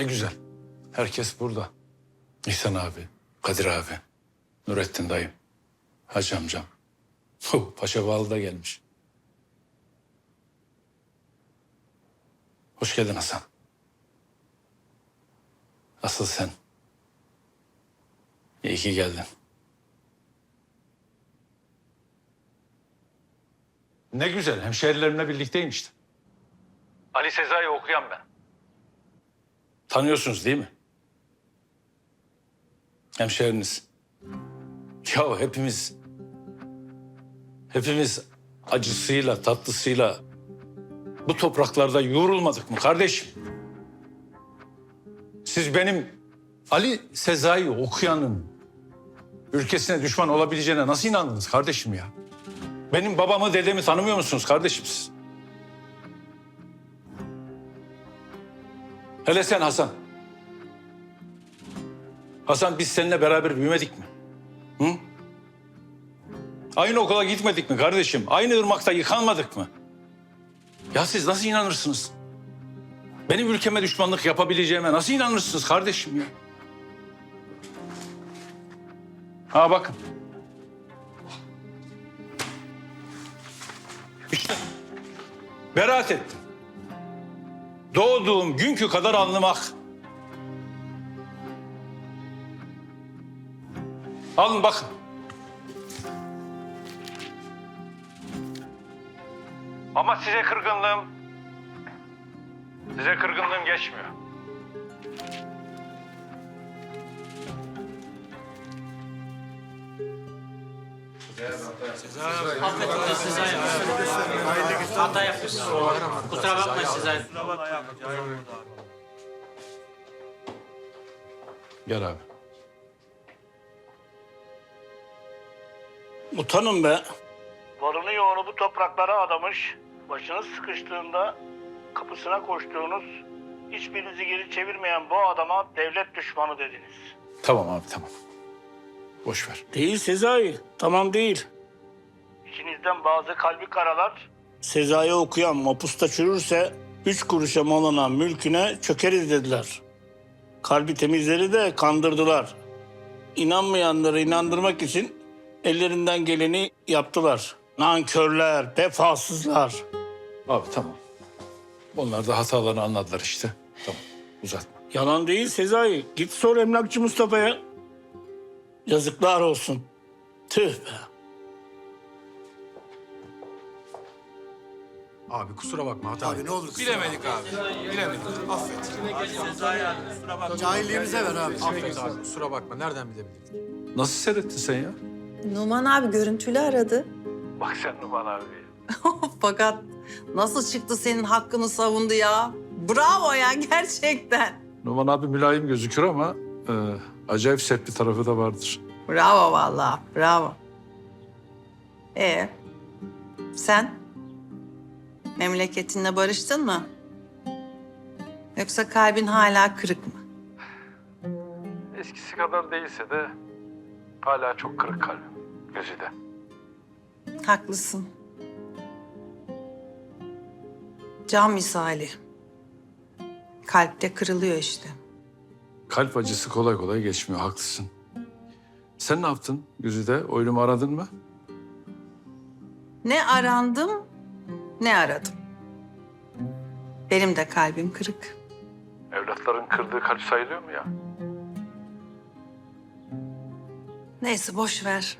Ne güzel. Herkes burada. İhsan abi, Kadir abi, Nurettin dayım, Hacı amcam. Huh, Paşa Bağlı da gelmiş. Hoş geldin Hasan. Asıl sen. İyi ki geldin. Ne güzel, hemşehrilerimle birlikteyim işte. Ali Sezai okuyan ben. Tanıyorsunuz değil mi? Hemşehriniz. Ya hepimiz, hepimiz acısıyla, tatlısıyla bu topraklarda yoğrulmadık mı kardeşim? Siz benim Ali Sezai okuyanın ülkesine düşman olabileceğine nasıl inandınız kardeşim ya? Benim babamı, dedemi tanımıyor musunuz kardeşim siz? Hele sen Hasan. Hasan biz seninle beraber büyümedik mi? Hı? Aynı okula gitmedik mi kardeşim? Aynı ırmakta yıkanmadık mı? Ya siz nasıl inanırsınız? Benim ülkeme düşmanlık yapabileceğime nasıl inanırsınız kardeşim ya? Ha bakın. İşte beraat ettim. Doğduğum günkü kadar anlamak. Alın bakın. Ama size kırgınlığım... Size kırgınlığım geçmiyor. Hata yapmışsın. Kusura bakma size. Gel abi. Utanın be. Varını yoğunu bu topraklara adamış, başınız sıkıştığında kapısına koştuğunuz, hiçbirinizi geri çevirmeyen bu adama devlet düşmanı dediniz. Tamam abi tamam. Boş ver. Değil Sezai. Tamam değil. İçinizden bazı kalbi karalar, Sezai okuyan mapusta çürürse üç kuruşa malına mülküne çökeriz dediler. Kalbi temizleri de kandırdılar. İnanmayanları inandırmak için ellerinden geleni yaptılar. Nankörler, vefasızlar. Abi tamam. Onlar da hatalarını anladılar işte. Tamam uzatma. Yalan değil Sezai. Git sor emlakçı Mustafa'ya. Yazıklar olsun. Tüh be. Abi kusura bakma hata Abi ne olur kusura Bilemedik abi. Bilemedik. Affet. Cahilliğimize ver abi. Affet abi. Kusura bakma. Nereden bilemedik? Nasıl seyrettin sen ya? Numan abi görüntülü aradı. Bak sen Numan abi. Fakat nasıl çıktı senin hakkını savundu ya? Bravo ya gerçekten. Numan abi mülayim gözükür ama e, acayip sert bir tarafı da vardır. Bravo vallahi bravo. Ee, sen memleketinle barıştın mı? Yoksa kalbin hala kırık mı? Eskisi kadar değilse de hala çok kırık kalbim. Gözü de. Haklısın. Cam misali. Kalpte kırılıyor işte. Kalp acısı kolay kolay geçmiyor. Haklısın. Sen ne yaptın Güzide? Oyunumu aradın mı? Ne arandım, ne aradım. Benim de kalbim kırık. Evlatların kırdığı kalp sayılıyor mu ya? Neyse boş ver.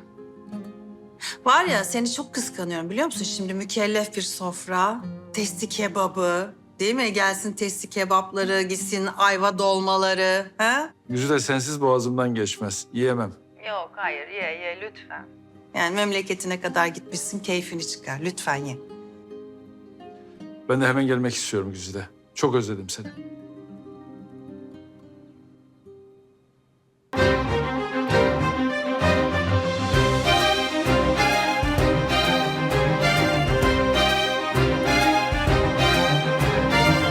Var ya seni çok kıskanıyorum biliyor musun? Şimdi mükellef bir sofra, testi kebabı, değil mi? Gelsin testi kebapları, gitsin ayva dolmaları. Ha? Güzide sensiz boğazımdan geçmez. Yiyemem. Yok hayır ye ye lütfen. Yani memleketine kadar gitmişsin keyfini çıkar lütfen ye. Ben de hemen gelmek istiyorum Güzide. Çok özledim seni.